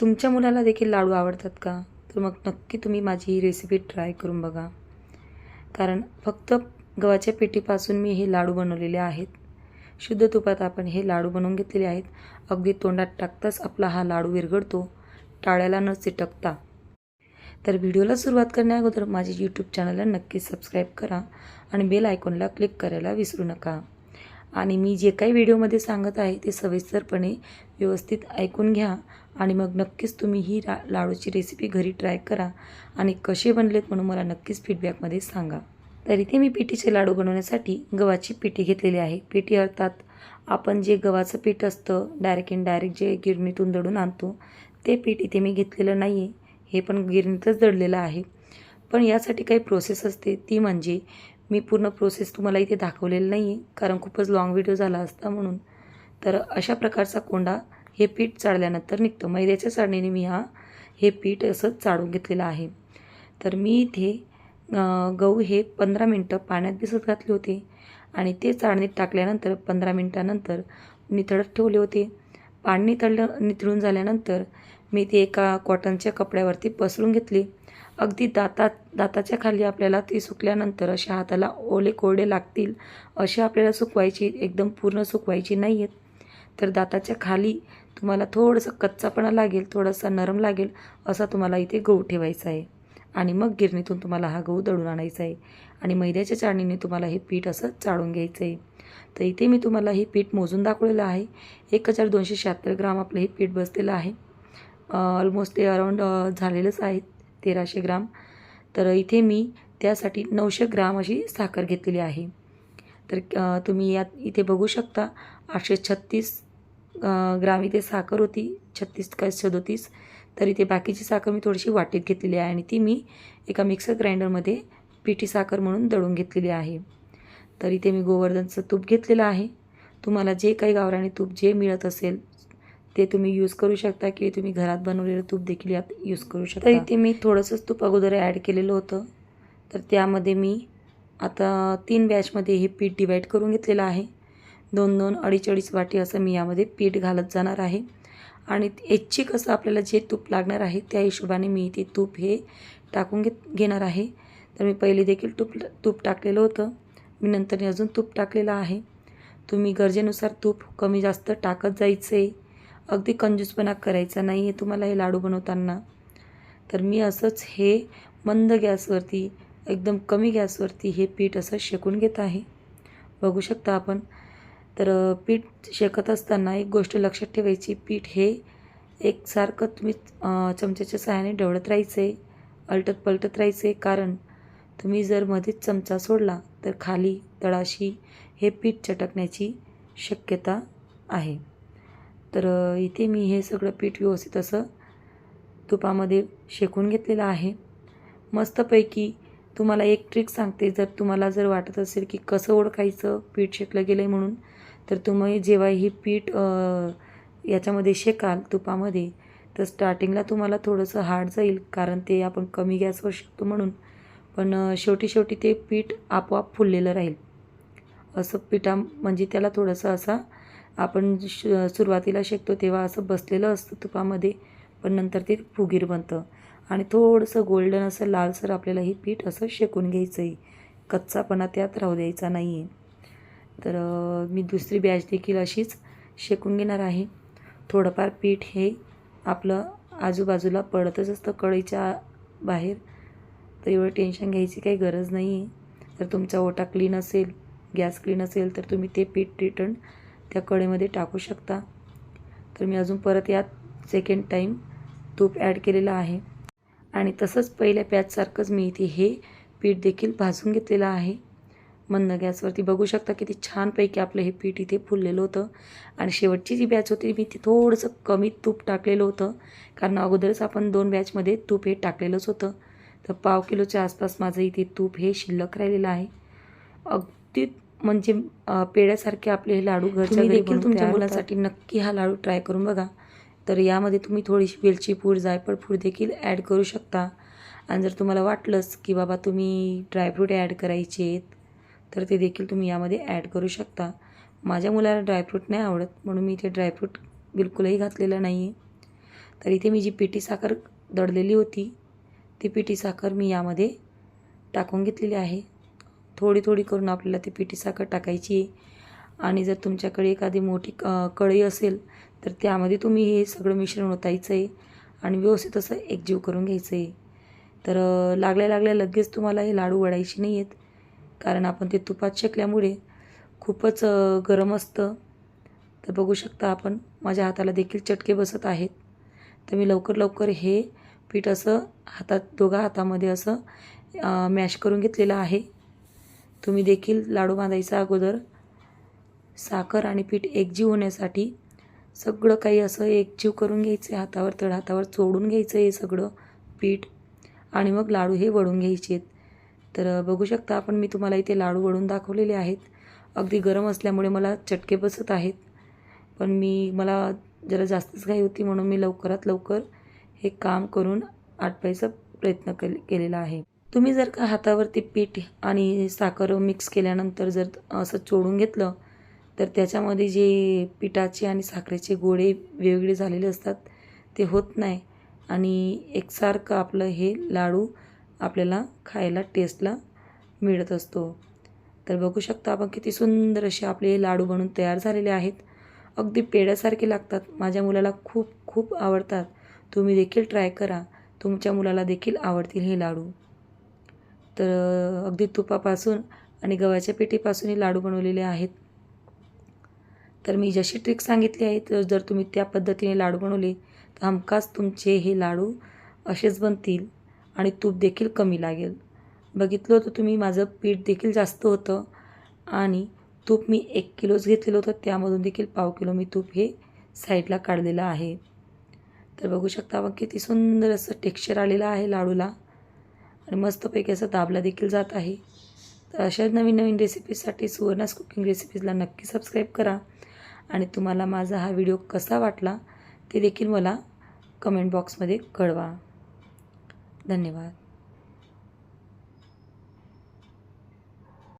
तुमच्या मुलाला देखील लाडू आवडतात का? तर मग नक्की तुम्ही माझी ही रेसिपी ट्राय करून बघा. कारण फक्त गव्हाच्या पिठीपासून मी हे लाडू बनवलेले आहेत. शुद्ध तुपात आपण हे लाडू बनवून घेतलेले आहेत. अगदी तोंडात टाकताच आपला हा लाडू विरघळतो. टाळ्याला न चिटकता. तर व्हिडिओला सुरुवात करण्याअगोदर माझे यूट्यूब चॅनलला नक्की सबस्क्राईब करा आणि बेल आयकॉनला क्लिक करायला विसरू नका. आणि मी जे काही व्हिडिओमध्ये सांगत आहे ते सविस्तरपणे व्यवस्थित ऐकून घ्या. आणि मग नक्कीच तुम्ही ही रा लाडूची रेसिपी घरी ट्राय करा आणि कसे बनलेत म्हणून मला नक्कीच फीडबॅकमध्ये सांगा. तर इथे मी पिठीचे लाडू बनवण्यासाठी गव्हाची पिठी घेतलेली आहे. पिठी अर्थात आपण जे गव्हाचं पीठ असतं डायरेक्ट इन डायरेक्ट जे गिरणीतून दळून आणतो ते पीठ इथे मी घेतलेलं नाही आहे हे पण गिरणीतच दडलेलं आहे. पण यासाठी काही प्रोसेस असते. ती म्हणजे मी पूर्ण प्रोसेस तुम्हाला इथे दाखवलेलं नाही आहे कारण खूपच लॉंग व्हिडिओ झाला असता म्हणून. तर अशा प्रकारचा कोंडा हे पीठ चाळल्यानंतर निघतं. मैद्याच्या चाळणीने मी हा हे पीठ असं चाळून घेतलेलं आहे. तर मी इथे गहू हे पंधरा मिनटं पाण्यात भिजत घातले होते आणि ते चाळणीत टाकल्यानंतर पंधरा मिनटानंतर निथळत ठेवले होते. पाणी निथळलं निथळून झाल्यानंतर मी ते एका कॉटनच्या कपड्यावरती पसरून घेतले. अगदी दातात दाताच्या खाली आपल्याला ती सुकल्यानंतर अशा हाताला ओले कोरडे लागतील असे आपल्याला सुकवायची एकदम पूर्ण सुकवायची नाही आहेत तर दाताच्या खाली तुम्हाला थोडंसं कच्चापणा लागेल थोडासा नरम लागेल असा तुम्हाला इथे गहू ठेवायचा आहे. आणि मग गिरणीतून तुम्हाला हा गहू दळून आणायचा आहे. आणि मैद्याच्या चाळणीने तुम्हाला हे पीठ असं चाळून घ्यायचं आहे. तर इथे मी तुम्हाला हे पीठ मोजून दाखवलेलं आहे. एक हजार दोनशे शहात्तर ग्राम आपलं हे पीठ बसलेलं आहे. ऑलमोस्ट ते अराऊंड झालेलंच आहे. तेराशे ग्राम. तर इथे मी त्यासाठी नऊशे ग्राम अशी साखर घेतलेली आहे. तर तुम्ही यात इथे बघू शकता आठशे छत्तीस ग्राम इथे साखर होती छत्तीस काय सदोतीस तर इथे बाकीची साखर मी थोडीशी वाटीत घेतलेली आहे आणि ती मी एका मिक्सर ग्राइंडरमध्ये पिठी साखर म्हणून दळून घेतलेली आहे. तर इथे मी गोवर्धनचं तूप घेतलेलं आहे. तुम्हाला जे काही गावराणी तूप जे मिळत असेल ते तुम्ही यूज करू शकता किंवा तुम्ही घरात बनवलेलं तूप देखील यात यूज करू शकता. तर इथे मी थोडंसंच तूप अगोदर ॲड केलेलं होतं. तर त्यामध्ये मी आता तीन बॅचमध्ये हे पीठ डिवाईड करून घेतलेलं आहे. दोन दोन अडीच अडीच वाटी असं मी यामध्ये पीठ घालत जाणार आहे. आणि ऐच्छिक असं आपल्याला जे तूप लागणार आहे त्या हिशोबाने मी ते तूप हे टाकून घेत घेणार आहे. तर मी पहिले देखील तूप तूप टाकलेलं होतं. मी नंतर अजून तूप टाकलेलं आहे. तुम्ही गरजेनुसार तूप कमी जास्त टाकत जायचं. आहे अगदी कंजूसपणा करायचा नाही आहे तुम्हाला हे लाडू बनवताना. तर मी असंच हे मंद गॅसवरती एकदम कमी गॅसवरती हे पीठ असं शेकून घेत आहे. बघू शकता आपण. तर पीठ शेकत असताना एक गोष्ट लक्षात ठेवायची पीठ हे एकसारखं तुम्ही चमच्याच्या सहाय्याने ढवळत राहायचं आहे अलटत पलटत राहायचं आहे कारण तुम्ही जर मध्येच चमचा सोडला तर खाली तळाशी हे पीठ चटकण्याची शक्यता आहे. तर इथे मी हे सगळं पीठ व्यवस्थित असं तुपामध्ये शेकून घेतलेलं आहे. मस्तपैकी तुम्हाला एक ट्रिक सांगते जर तुम्हाला जर वाटत असेल की कसं ओळखायचं पीठ शेकलं गेलं आहे म्हणून तर तुम्ही जेव्हा ही पीठ याच्यामध्ये शेकाल तुपामध्ये तर स्टार्टिंगला तुम्हाला थोडंसं हार्ड जाईल कारण ते आपण कमी गॅसवर शिकतो म्हणून. पण शेवटी शेवटी ते पीठ आपोआप फुललेलं राहील. असं पिठा म्हणजे त्याला थोडंसं असा आपण श सुरुवातीला शेकतो तेव्हा असं बसलेलं असतं तुपामध्ये पण नंतर ते फुगीर बनतं. आणि थोडंसं गोल्डन असं लालसर आपल्याला हे पीठ असं शेकून घ्यायचं आहे कच्चापणा त्यात राहू द्यायचा नाही आहे तर मी दुसरी बॅच देखील अशीच शेकून घेणार आहे. थोडंफार पीठ हे आपलं आजूबाजूला पडतच असतं कढईच्या बाहेर. तर एवढं टेन्शन घ्यायची काही गरज नाही आहे जर तुमचा ओटा क्लीन असेल गॅस क्लीन असेल तर तुम्ही ते पीठ रिटर्न त्या कढईमध्ये टाकू शकता. तर मी अजून परत यात सेकंड टाईम तूप ॲड केलेलं आहे. आणि तसंच पहिल्या पॅचसारखंच मी इथे हे पीठ देखील भाजून घेतलेलं आहे. मंद गॅसवरती बघू शकता किती छानपैकी आपलं हे पीठ इथे फुललेलं होतं. आणि शेवटची जी बॅच होती मी ती थोडंसं कमी तूप टाकलेलं होतं. कारण अगोदरच आपण दोन बॅचमध्ये तूप हे टाकलेलंच होतं. तर पाव किलोच्या आसपास माझं इथे तूप हे शिल्लक राहिलेलं आहे. अगदी म्हणजे अं, पेढ्यासारखे आपले हे लाडू घरच्या तुम्ही घरी देखील तुमच्या मुलासाठी नक्की हा लाडू ट्राय करून बघा. तर यामध्ये तुम्ही थोडीशी वेलची पूड जायफळ पूड देखील ॲड करू शकता. आणि जर तुम्हाला वाटलंच की बाबा तुम्ही ड्रायफ्रूट ॲड करायचे आहेत तर ते देखील तुम्ही यामध्ये ॲड करू शकता. माझ्या मुलाला ड्रायफ्रूट नाही आवडत म्हणून मी ते ड्रायफ्रूट बिलकुलही घातलेलं नाही आहे तर इथे मी जी पिठी साखर दळलेली होती ती पिठी साखर मी यामध्ये टाकून घेतलेली आहे. थोडी थोडी करून आपल्याला ती पिठी साखर टाकायची आहे. आणि जर तुमच्याकडे एखादी मोठी कढई असेल तर त्यामध्ये तुम्ही हे सगळं मिश्रण ओतायचं आहे आणि व्यवस्थित असं एकजीव करून घ्यायचं आहे. तर लागल्या लागल्या लगेच तुम्हाला हे लाडू वडायचे नाही आहेत. कारण आपण ते तुपात शेकल्यामुळे खूपच गरम असतं. तर बघू शकता आपण माझ्या हाताला देखील चटके बसत आहेत. तर मी लवकर लवकर हे पीठ असं हातात दोघा हातामध्ये असं मॅश करून घेतलेलं आहे. तुम्ही देखील लाडू बांधायचा अगोदर साखर आणि पीठ एकजीव होण्यासाठी सगळं काही असं एकजीव करून घ्यायचं आहे हातावर तळ हातावर चोडून घ्यायचं आहे सगळं पीठ आणि मग लाडू हे वळून घ्यायचे. आहेत तर बघू शकता आपण मी तुम्हाला इथे लाडू वळून दाखवलेले आहेत. अगदी गरम असल्यामुळे मला चटके बसत आहेत. पण मी मला जरा जास्तच घाई होती म्हणून मी लवकरात लवकर हे काम करून आटवायचा प्रयत्न केल केलेला आहे. तुम्ही जर का हातावरती पीठ आणि साखर मिक्स केल्यानंतर जर असं चोडून घेतलं तर त्याच्यामध्ये जे पिठाचे आणि साखरेचे गोळे वेगवेगळे झालेले असतात ते होत नाही. आणि एकसारखं आपलं हे लाडू आपल्याला खायला टेस्टला मिळत असतो. तर बघू शकता आपण किती सुंदर असे आपले हे लाडू बनून तयार झालेले आहेत. अगदी पेड्यासारखे लागतात. माझ्या मुलाला खूप खूप आवडतात. तुम्ही देखील ट्राय करा. तुमच्या मुलाला देखील आवडतील हे लाडू. तर अगदी तुपापासून आणि गव्हाच्या पिठीपासूनही लाडू बनवलेले आहेत. तर मी जशी ट्रिक सांगितली आहे तर जर तुम्ही त्या पद्धतीने लाडू बनवले तर हमखास तुमचे हे लाडू असेच बनतील आणि तूप देखील कमी लागेल. बघितलं होतं तुम्ही माझं पीठ देखील जास्त होतं आणि तूप मी एक किलोच घेतलेलं होतं त्यामधून देखील पाव किलो मी तूप हे साईडला काढलेलं आहे. तर बघू शकता आपण किती सुंदर असं टेक्स्चर आलेलं आहे लाडूला. आणि मस्तपैकी असं दाबला देखील जात आहे. तर अशाच नवीन नवीन रेसिपीजसाठी सुवर्णास कुकिंग रेसिपीजला नक्की सबस्क्राईब करा. आणि तुम्हाला माझा हा व्हिडिओ कसा वाटला ते देखील मला कमेंट बॉक्समध्ये कळवा. धन्यवाद.